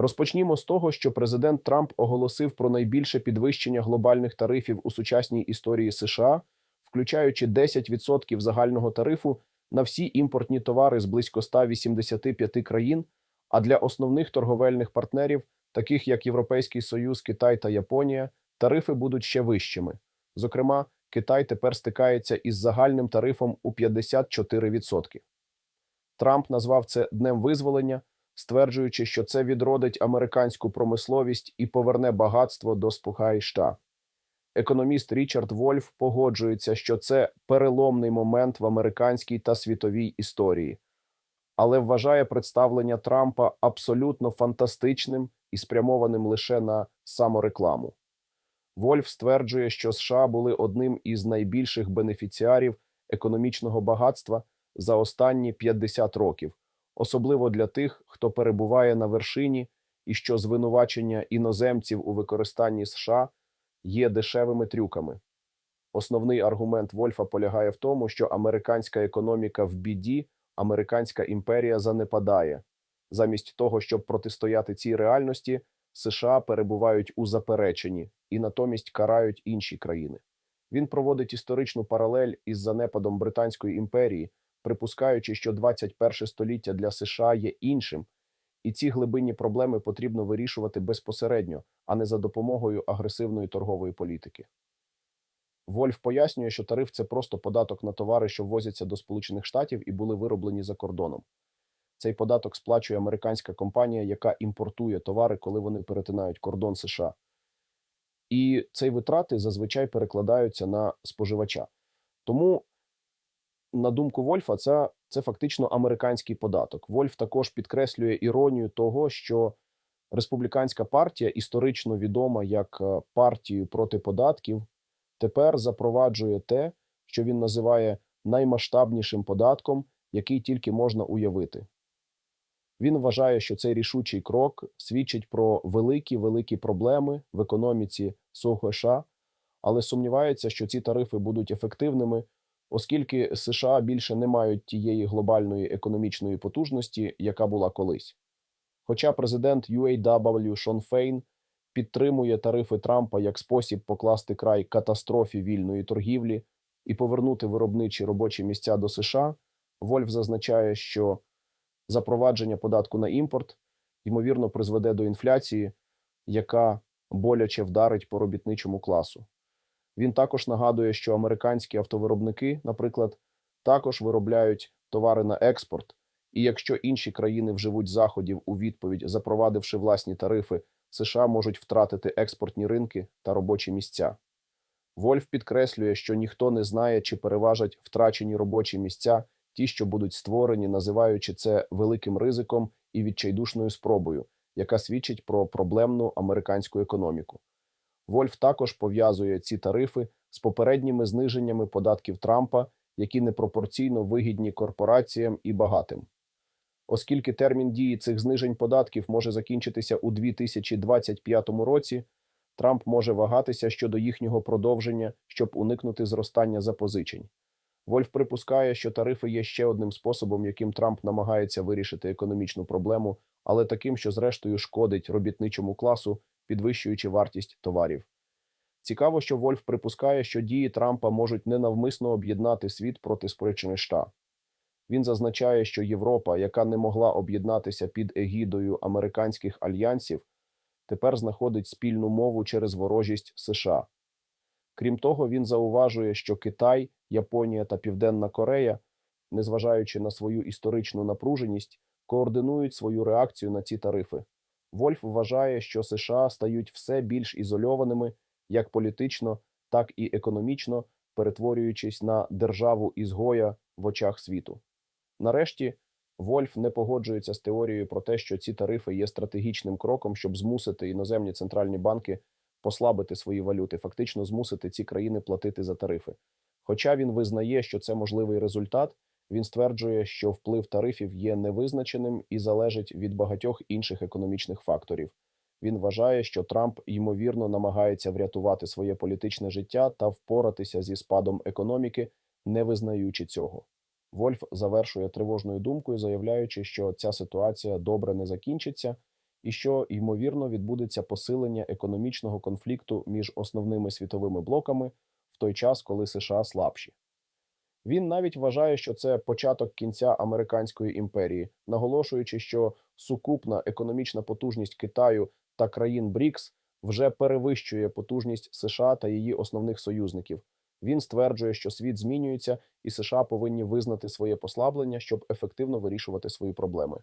Розпочнімо з того, що президент Трамп оголосив про найбільше підвищення глобальних тарифів у сучасній історії США, включаючи 10% загального тарифу на всі імпортні товари з близько 185 країн. А для основних торговельних партнерів, таких як Європейський Союз, Китай та Японія, тарифи будуть ще вищими. Зокрема, Китай тепер стикається із загальним тарифом у 54%. Трамп назвав це днем визволення, стверджуючи, що це відродить американську промисловість і поверне багатство до США. Економіст Річард Вольф погоджується, що це переломний момент в американській та світовій історії, але вважає представлення Трампа абсолютно фантастичним і спрямованим лише на саморекламу. Вольф стверджує, що США були одним із найбільших бенефіціарів економічного багатства за останні 50 років, особливо для тих, хто перебуває на вершині, і що звинувачення іноземців у використанні США є дешевими трюками. Основний аргумент Вольфа полягає в тому, що американська економіка в біді, американська імперія занепадає. Замість того, щоб протистояти цій реальності, США перебувають у запереченні і натомість карають інші країни. Він проводить історичну паралель із занепадом Британської імперії, припускаючи, що 21 століття для США є іншим, і ці глибинні проблеми потрібно вирішувати безпосередньо, а не за допомогою агресивної торгової політики. Вольф пояснює, що тариф це просто податок на товари, що ввозяться до Сполучених Штатів і були вироблені за кордоном. Цей податок сплачує американська компанія, яка імпортує товари, коли вони перетинають кордон США. І ці витрати зазвичай перекладаються на споживача. Тому, на думку Вольфа, це, це фактично американський податок. Вольф також підкреслює іронію того, що республіканська партія, історично відома як е, партією проти податків, тепер запроваджує те, що він називає наймасштабнішим податком, який тільки можна уявити. Він вважає, що цей рішучий крок свідчить про великі великі проблеми в економіці США, але сумнівається, що ці тарифи будуть ефективними, оскільки США більше не мають тієї глобальної економічної потужності, яка була колись. Хоча президент UAW Шон Фейн підтримує тарифи Трампа як спосіб покласти край катастрофі вільної торгівлі і повернути виробничі робочі місця до США, Вольф зазначає, що запровадження податку на імпорт ймовірно призведе до інфляції, яка боляче вдарить по робітничому класу. Він також нагадує, що американські автовиробники, наприклад, також виробляють товари на експорт, і якщо інші країни вживуть заходів у відповідь, запровадивши власні тарифи, США можуть втратити експортні ринки та робочі місця. Вольф підкреслює, що ніхто не знає, чи переважать втрачені робочі місця ті, що будуть створені, називаючи це великим ризиком і відчайдушною спробою, яка свідчить про проблемну американську економіку. Вольф також пов'язує ці тарифи з попередніми зниженнями податків Трампа, які непропорційно вигідні корпораціям і багатим. Оскільки термін дії цих знижень податків може закінчитися у 2025 році, Трамп може вагатися щодо їхнього продовження, щоб уникнути зростання запозичень. Вольф припускає, що тарифи є ще одним способом, яким Трамп намагається вирішити економічну проблему, але таким, що зрештою шкодить робітничому класу, підвищуючи вартість товарів. Цікаво, що Вольф припускає, що дії Трампа можуть ненавмисно об'єднати світ проти Сполучених Штат. Він зазначає, що Європа, яка не могла об'єднатися під егідою американських альянсів, тепер знаходить спільну мову через ворожість США. Крім того, він зауважує, що Китай, Японія та Південна Корея, незважаючи на свою історичну напруженість, координують свою реакцію на ці тарифи. Вольф вважає, що США стають все більш ізольованими як політично, так і економічно, перетворюючись на державу ізгоя в очах світу. Нарешті, Вольф не погоджується з теорією про те, що ці тарифи є стратегічним кроком, щоб змусити іноземні центральні банки послабити свої валюти, фактично змусити ці країни платити за тарифи. Хоча він визнає, що це можливий результат, він стверджує, що вплив тарифів є невизначеним і залежить від багатьох інших економічних факторів. Він вважає, що Трамп ймовірно намагається врятувати своє політичне життя та впоратися зі спадом економіки, не визнаючи цього. Вольф завершує тривожною думкою, заявляючи, що ця ситуація добре не закінчиться, і що ймовірно відбудеться посилення економічного конфлікту між основними світовими блоками в той час, коли США слабші. Він навіть вважає, що це початок кінця американської імперії, наголошуючи, що сукупна економічна потужність Китаю та країн БРІКС вже перевищує потужність США та її основних союзників. Він стверджує, що світ змінюється, і США повинні визнати своє послаблення, щоб ефективно вирішувати свої проблеми.